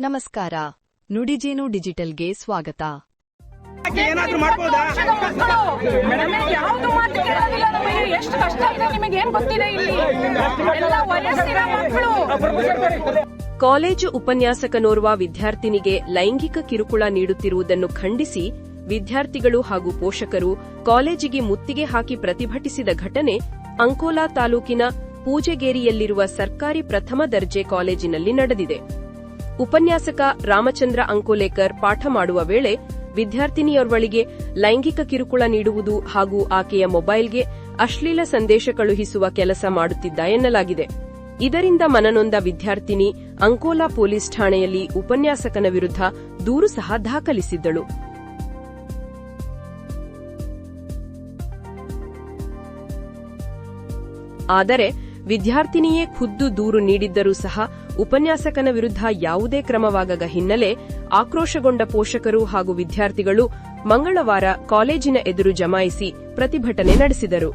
ನಮಸ್ಕಾರ. ನುಡಿಜೇನು ಡಿಜಿಟಲ್ಗೆ ಸ್ವಾಗತ. ಏನಾದ್ರೂ ಮಾಡ್ಬೋದಾ? ನಮಗೆ ಯಾವ್ದು ಮಾತು ಕೇಳೋದಿಲ್ಲ ನಮಗೆ. ಎಷ್ಟು ಕಷ್ಟ ಇದೆ ನಿಮಗೆ ಏನ್ ಗೊತ್ತಿದೆ ಇಲ್ಲಿ? ಎಲ್ಲ ವಯಸ್ಸಿನ ಮಕ್ಕಳು. ಕಾಲೇಜು ಉಪನ್ಯಾಸಕನೋರ್ವ ವಿದ್ಯಾರ್ಥಿನಿಗೆ ಲೈಂಗಿಕ ಕಿರುಕುಳ ನೀಡುತ್ತಿರುವುದನ್ನು ಖಂಡಿಸಿ ವಿದ್ಯಾರ್ಥಿಗಳು ಹಾಗೂ ಪೋಷಕರು ಕಾಲೇಜಿಗೆ ಮುತ್ತಿಗೆ ಹಾಕಿ ಪ್ರತಿಭಟಿಸಿದ ಘಟನೆ ಅಂಕೋಲಾ ತಾಲೂಕಿನ ಪೂಜೆಗೇರಿಯಲ್ಲಿರುವ ಸರ್ಕಾರಿ ಪ್ರಥಮ ದರ್ಜೆ ಕಾಲೇಜಿನಲ್ಲಿ ನಡೆದಿದೆ. ಉಪನ್ಯಾಸಕ ರಾಮಚಂದ್ರ ಅಂಕೋಲೇಕರ್ ಪಾಠ ಮಾಡುವ ವೇಳೆ ವಿದ್ಯಾರ್ಥಿನಿಯೋರ್ವಳಿಗೆ ಲೈಂಗಿಕ ಕಿರುಕುಳ ನೀಡುವುದು ಹಾಗೂ ಆಕೆಯ ಮೊಬೈಲ್ಗೆ ಅಶ್ಲೀಲ ಸಂದೇಶ ಕಳುಹಿಸುವ ಕೆಲಸ ಮಾಡುತ್ತಿದ್ದ ಎನ್ನಲಾಗಿದೆ. ಇದರಿಂದ ಮನನೊಂದ ವಿದ್ಯಾರ್ಥಿನಿ ಅಂಕೋಲಾ ಪೊಲೀಸ್ ಠಾಣೆಯಲ್ಲಿ ಉಪನ್ಯಾಸಕನ ವಿರುದ್ಧ ದೂರು ಸಹ ದಾಖಲಿಸಿದ್ದಳು. ಆದರೆ ವಿದ್ಯಾರ್ಥಿನಿಯೇ ಖುದ್ದು ದೂರು ನೀಡಿದ್ದರೂ ಸಹ ಉಪನ್ಯಾಸಕನ ವಿರುದ್ಧ ಯಾವುದೇ ಕ್ರಮವಾಗದ ಹಿನ್ನೆಲೆ ಆಕ್ರೋಶಗೊಂಡ ಪೋಷಕರು ಹಾಗೂ ವಿದ್ಯಾರ್ಥಿಗಳು ಮಂಗಳವಾರ ಕಾಲೇಜಿನ ಎದುರು ಜಮಾಯಿಸಿ ಪ್ರತಿಭಟನೆ ನಡೆಸಿದರು.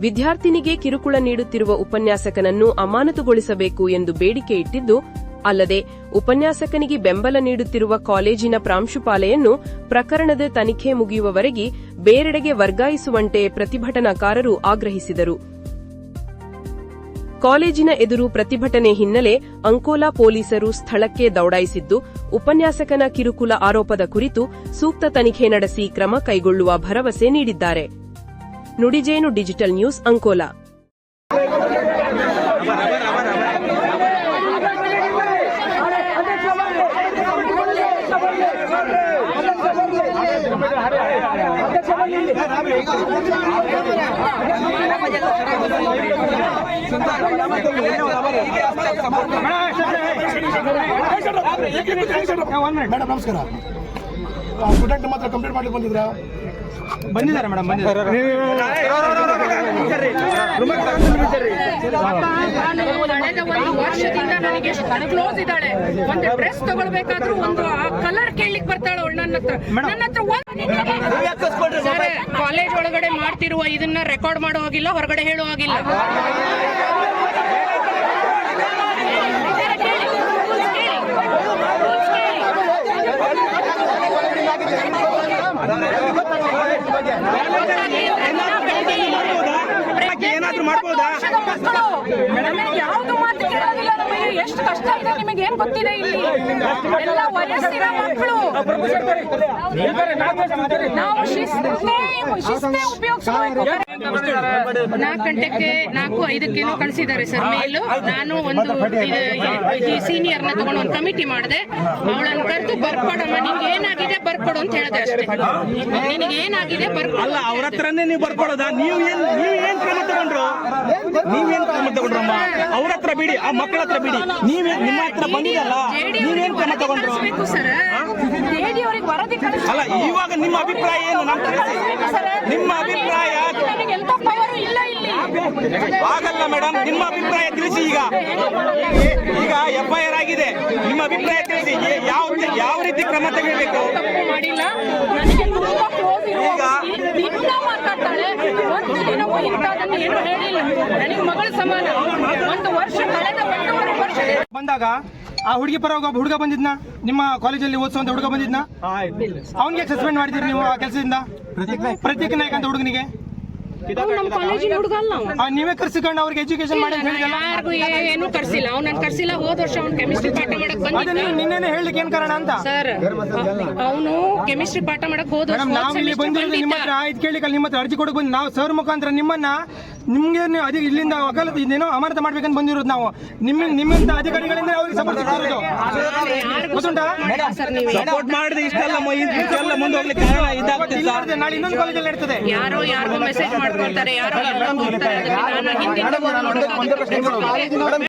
ವಿದ್ಯಾರ್ಥಿನಿಗೆ ಕಿರುಕುಳ ನೀಡುತ್ತಿರುವ ಉಪನ್ಯಾಸಕನನ್ನು ಅಮಾನತುಗೊಳಿಸಬೇಕು ಎಂದು ಬೇಡಿಕೆ ಇಟ್ಟಿದ್ದು ಅಲ್ಲದೆ ಉಪನ್ಯಾಸಕನಿಗೆ ಬೆಂಬಲ ನೀಡುತ್ತಿರುವ ಕಾಲೇಜಿನ ಪ್ರಾಂಶುಪಾಲೆಯನ್ನು ಪ್ರಕರಣದ ತನಿಖೆ ಮುಗಿಯುವವರೆಗೆ ಬೇರೆಡೆಗೆ ವರ್ಗಾಯಿಸುವಂತೆ ಪ್ರತಿಭಟನಾಕಾರರು ಆಗ್ರಹಿಸಿದರು. ಕಾಲೇಜಿನ ಎದುರು ಪ್ರತಿಭಟನೆ ಹಿನ್ನೆಲೆ ಅಂಕೋಲಾ ಪೊಲೀಸರು ಸ್ಥಳಕ್ಕೆ ದೌಡಾಯಿಸಿದ್ದು, ಉಪನ್ಯಾಸಕನ ಕಿರುಕುಳ ಆರೋಪದ ಕುರಿತು ಸೂಕ್ತ ತನಿಖೆ ನಡೆಸಿ ಕ್ರಮ ಕೈಗೊಳ್ಳುವ ಭರವಸೆ ನೀಡಿದ್ದಾರೆ. Nudijenu digital news Ankola. Madam ನಮಸ್ಕಾರ. ಸ್ಟೂಡೆಂಟ್ ಮಾತ್ರ ಕಂಪ್ಲೀಟ್ ಮಾಡ್ಲಿಕ್ಕೆ ಬಂದಿದ್ರಾ? ಬಂದಿದ್ದಾರೆ ಮೇಡಮ್ ಬಂದಿದ್ದಾರೆ ನಾನು ಒಂದು ವರ್ಷದಿಂದ ನನಗೆ ಕ್ಲೋಸ್ ಇದ್ದಾಳೆ ಒಂದು ಡ್ರೆಸ್ ತಗೊಳ್ಬೇಕಾದ್ರೂ ಒಂದು ಕಲರ್ ಕೇಳಲಿಕ್ಕೆ ಬರ್ತಾಳೆ ಅವಳು ನನ್ನ ಹತ್ರ ನನ್ನ ಹತ್ರ ಕಾಲೇಜ್ ಒಳಗಡೆ ಮಾಡ್ತಿರುವ ಇದನ್ನ ರೆಕಾರ್ಡ್ ಮಾಡೋ ಹಾಗಿಲ್ಲ ಹೊರಗಡೆ ಹೇಳೋ ಹಾಗಿಲ್ಲ ಏನಾದ್ರೂ ಮಾಡ್ಬೋದಾ? ಮಕ್ಕಳು ನಮಗೆ ಯಾವ್ದು ಮಾತು ಕೇಳೋದಿಲ್ಲ ನಮಗೆ. ಎಷ್ಟು ಕಷ್ಟ ಇದೆ ನಿಮಗೆ ಏನ್ ಗೊತ್ತಿದೆ ಇಲ್ಲಿ? ಎಲ್ಲ ವಯಸ್ಸಿನ ಮಕ್ಕಳು. ನಾವು ಶಿಸ್ತೇ ಶಿಸ್ತೇ ಉಪಯೋಗಿಸಬೇಕು ನಾಲ್ಕು ಗಂಟೆಗೆ ನಾಲ್ಕು ಐದಕ್ಕೇನೋ ಕಳಿಸಿದ್ದಾರೆ ಸರ್ ಮೇಲು. ನಾನು ಒಂದು ಸೀನಿಯರ್ನ ತಗೊಂಡು ಒಂದು ಕಮಿಟಿ ಮಾಡಿದೆ. ಅವಳನ್ನು ಕರೆದು ಬರ್ಕೊಡಮ್ಮ. ನಿನ್ಗೆ ಏನಾಗಿದೆ ಬರ್ಕೊಡು ಅಂತ ಹೇಳಿದೆ ಅಷ್ಟೇ. ನಿನಗೆ ಏನಾಗಿದೆ ಬರ್ಕೊಡು ಅಲ್ಲ ಅವ್ರ ಹತ್ರನೇ ನೀವು ಬರ್ಕೊಡೋದಾ? ನೀವು ಏನ್ ನೀವು ಏನ್ ಕ್ರಮ ತಗೊಂಡ್ರು? ನೀವೇನ್ ಕ್ರಮ ತಗೊಂಡ್ರಮ್ಮ ಅವ್ರ ಹತ್ರ ಬಿಡಿ ಆ ಮಕ್ಕಳ ಹತ್ರ ಬಿಡಿ. ನೀವೇ ನಿಮ್ಮ ಹತ್ರ ಬಂದಿದಲ್ಲ ನೀವೇನ್ ಕ್ರಮ ತಗೊಂಡ್ರು? ಅಲ್ಲ ಇವಾಗ ನಿಮ್ಮ ಅಭಿಪ್ರಾಯ ಏನು? ನಮ್ ತಿಳಿಸಿ ನಿಮ್ಮ ಅಭಿಪ್ರಾಯ ಆಗಲ್ಲ ಮೇಡಮ್ ನಿಮ್ಮ ಅಭಿಪ್ರಾಯ ತಿಳಿಸಿ ಈಗ. ಈಗ ಎಫ್ಐಆರ್ ಐ ಆರ್ ಆಗಿದೆ. ನಿಮ್ಮ ಅಭಿಪ್ರಾಯ ತಿಳಿಸಿ. ಯಾವ ಯಾವ ರೀತಿ ಕ್ರಮ ತೆಗಿಬೇಕು? ಈಗ- ದಿನವೂ ಏನು ಹೇಳಿಲ್ಲ. ನನಗೆ ಮಗಳ ಸಮಾನ. ಒಂದು ವರ್ಷ ಕಳೆದ ಒಂದೂವರೆ ವರ್ಷ ಬಂದಾಗ ಆ ಹುಡುಗಿ ಪರ ಒಬ್ಬ ಹುಡುಗ ಬಂದಿದ್ನ? ನಿಮ್ಮ ಕಾಲೇಜಲ್ಲಿ ಓದಿಸುವಂತ ಹುಡುಗ ಬಂದಿದ್ನ? ಅವನಿಗೆ ಸಸ್ಪೆಂಡ್ ಮಾಡಿದಿರಿ ನೀವು ಆ ಕೆಲಸದಿಂದ? ಪ್ರತೀಕ್ ನಾಯಕ್ ಅಂತ ಹುಡುಗನಿಗೆ? ನಮ್ಮ ಕಾಲೇಜಿನ ಹುಡುಗ ಅಲ್ಲ ಅವ್ನು. ಆ, ನೀವೇ ಕರ್ಸಿಕೊಂಡು ಅವ್ರಿಗೆ ಎಜುಕೇಶನ್ ಮಾಡಿ ಅಂತ ಹೇಳಿದಲ್ಲ? ಯಾರಿಗೂ ಏನು ಕರ್ಸಿಲ್ಲ. ಅವ್ನು ನನ್ ಕರ್ಸಿಲ್ಲ ಹೋದ ವರ್ಷ ಅವ್ನು ಕೆಮಿಸ್ಟ್ರಿ ಪಾಠ ಮಾಡಕ್ ಅದೇ ಬಂದಿದ್ದ ನೀವು ನಿನ್ನೆನೆ ಹೇಳಲಿಕ್ಕೆ ಏನ್ ಕಾರಣ ಅಂತ? ಸರ್ ಅವನು ಕೆಮಿಸ್ಟ್ರಿ ಪಾಠ ಮಾಡಕ್ ಹೋದ ವರ್ಷ ಹೋದ ಇಲ್ಲಿ semester ಬಂದಿರೋದು ನಿಮ್ಮ ಬಂದಿದ್ದ. ಹತ್ರ ಇದು ಕೇಳಿಕಲ್ಲಿ ನಿಮ್ಮ ಹತ್ರ ಅರ್ಜಿ ಕೊಡಕ್ ಬಂದ್ ನಾವು ಸರ್ ಮುಖಾಂತರ ನಿಮ್ಮನ್ನ ನಿಮ್ಗೆ ನೀವು ಅದೇ ಇಲ್ಲಿಂದ ವಕಾಲತ್ ಇದೇನೋ ಅಮಾನತ ಮಾಡ್ಬೇಕಂತ ಬಂದಿರೋದು ನಾವು. ನಿಮ್ಮ ನಿಮ್ಮಂತ ಅಧಿಕಾರಿಗಳಿಂದ ಅವ್ರಿಗೆ ಸಪೋರ್ಟ್ ಮಾಡೋದು ಗೊತ್ತುಂಟಾ? ಸರ್ ನೀವು ಸಪೋರ್ಟ್ ಮಾಡಿದ್ರೆ ಇಷ್ಟೆಲ್ಲ ಮು- ಇಷ್ಟೆಲ್ಲ ಮುಂದೋಗ್ಲಿಕ್ಕೆ ಕಾರಣ ಇದಾಗ್ತಿಲ್ಲ ಇಲ್ಲ ನಾಳೆ ಇನ್ನೊಂದು ಕಾಲೇಜಲ್ಲಿ ಇರ್ತದೆ ಯಾರೋ ಯಾರಿಗೂ ಮೆಸೇಜ್ ಮಾಡ್ಕೊಳ್ತಾರೆ ಯಾರೋ ಹೋಗ್ತಾರೆ